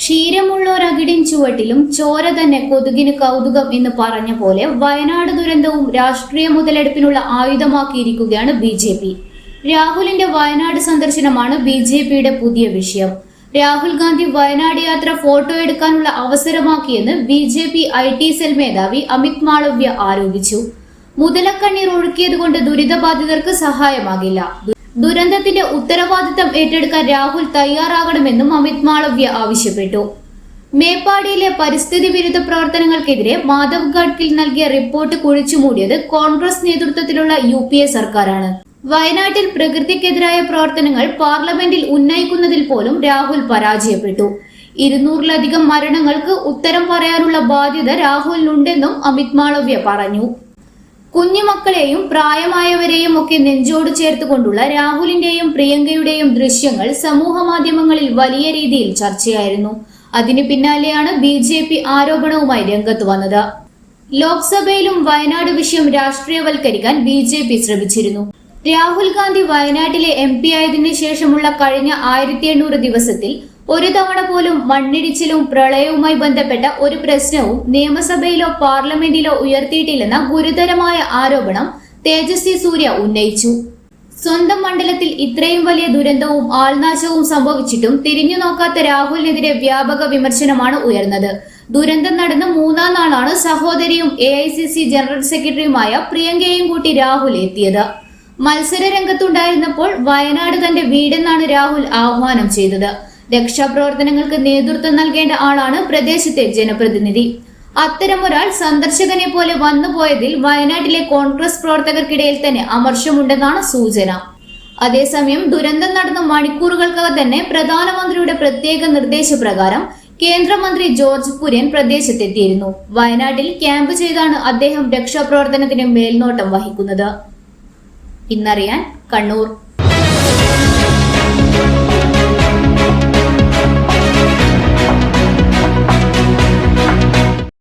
ക്ഷീരമുള്ളൊരകിടിൻ ചുവട്ടിലും ചോര തന്നെ കൊതുകിന് കൗതുകം എന്ന് പറഞ്ഞ പോലെ വയനാട് ദുരന്തവും രാഷ്ട്രീയ മുതലെടുപ്പിനുള്ള ആയുധമാക്കിയിരിക്കുകയാണ് ബി ജെ പി. രാഹുലിന്റെ വയനാട് സന്ദർശനമാണ് ബി ജെ പിയുടെ പുതിയ വിഷയം. രാഹുൽ ഗാന്ധി വയനാട് യാത്ര ഫോട്ടോ എടുക്കാനുള്ള അവസരമാക്കിയെന്ന് B J P I T cell മേധാവി അമിത് മാളവ്യ ആരോപിച്ചു. മുതലക്കണ്ണീർ ഒഴുക്കിയതുകൊണ്ട് ദുരിതബാധിതർക്ക് സഹായമാകില്ല. ദുരന്തത്തിന്റെ ഉത്തരവാദിത്തം ഏറ്റെടുക്കാൻ രാഹുൽ തയ്യാറാകണമെന്നും അമിത് മാളവ്യ ആവശ്യപ്പെട്ടു. മേപ്പാടിയിലെ പരിസ്ഥിതി വിരുദ്ധ പ്രവർത്തനങ്ങൾക്കെതിരെ മാധവ് ഗഡ്കിൽ നൽകിയ റിപ്പോർട്ട് കുഴിച്ചുമൂടിയത് കോൺഗ്രസ് നേതൃത്വത്തിലുള്ള യു സർക്കാരാണ്. വയനാട്ടിൽ പ്രകൃതിക്കെതിരായ പ്രവർത്തനങ്ങൾ പാർലമെന്റിൽ ഉന്നയിക്കുന്നതിൽ പോലും രാഹുൽ പരാജയപ്പെട്ടു. ഇരുന്നൂറിലധികം മരണങ്ങൾക്ക് ഉത്തരം പറയാനുള്ള ബാധ്യത രാഹുലിനുണ്ടെന്നും അമിത് മാളവ്യ പറഞ്ഞു. കുഞ്ഞുമക്കളെയും പ്രായമായവരെയും ഒക്കെ നെഞ്ചോട് ചേർത്തുകൊണ്ടുള്ള രാഹുലിന്റെയും പ്രിയങ്കയുടെയും ദൃശ്യങ്ങൾ സമൂഹ മാധ്യമങ്ങളിൽ വലിയ രീതിയിൽ ചർച്ചയായിരുന്നു. അതിനു പിന്നാലെയാണ് ബി ജെ പി ആരോപണവുമായി രംഗത്ത് വന്നത്. ലോക്സഭയിലും വയനാട് വിഷയം രാഷ്ട്രീയവൽക്കരിക്കാൻ ബി ജെ പി ശ്രമിച്ചിരുന്നു. രാഹുൽ ഗാന്ധി വയനാട്ടിലെ എം പി ആയതിനു ശേഷമുള്ള കഴിഞ്ഞ ആയിരത്തി എണ്ണൂറ് ദിവസത്തിൽ ഒരു തവണ പോലും മണ്ണിടിച്ചിലും പ്രളയവുമായി ബന്ധപ്പെട്ട ഒരു പ്രശ്നവും നിയമസഭയിലോ പാർലമെന്റിലോ ഉയർത്തിയിട്ടില്ലെന്ന ഗുരുതരമായ ആരോപണം തേജസ്വി സൂര്യ ഉന്നയിച്ചു. സ്വന്തം മണ്ഡലത്തിൽ ഇത്രയും വലിയ ദുരന്തവും ആൾനാശവും സംഭവിച്ചിട്ടും തിരിഞ്ഞു നോക്കാത്ത രാഹുലിനെതിരെ വ്യാപക വിമർശനമാണ് ഉയർന്നത്. ദുരന്തം നടന്ന മൂന്നാം നാളാണ് സഹോദരിയും എ ജനറൽ സെക്രട്ടറിയുമായ പ്രിയങ്കയെയും കൂട്ടി രാഹുൽ എത്തിയത്. മത്സര രംഗത്തുണ്ടായിരുന്നപ്പോൾ വയനാട് തന്റെ വീടെന്നാണ് രാഹുൽ ആഹ്വാനം ചെയ്തത്. രക്ഷാപ്രവർത്തനങ്ങൾക്ക് നേതൃത്വം നൽകേണ്ട ആളാണ് പ്രദേശത്തെ ജനപ്രതിനിധി. അത്തരമൊരാൾ സന്ദർശകനെ പോലെ വന്നുപോയതിൽ വയനാട്ടിലെ കോൺഗ്രസ് പ്രവർത്തകർക്കിടയിൽ തന്നെ അമർഷമുണ്ടെന്നാണ് സൂചന. അതേസമയം ദുരന്തം നടന്ന മണിക്കൂറുകൾക്കകം തന്നെ പ്രധാനമന്ത്രിയുടെ പ്രത്യേക നിർദ്ദേശപ്രകാരം കേന്ദ്രമന്ത്രി ജോർജ് കുര്യൻ പ്രദേശത്തെത്തിയിരുന്നു. വയനാട്ടിൽ ക്യാമ്പ് ചെയ്താണ് അദ്ദേഹം രക്ഷാപ്രവർത്തനത്തിന് മേൽനോട്ടം വഹിക്കുന്നത്. ഇന്നറിയാൻ കണ്ണൂർ.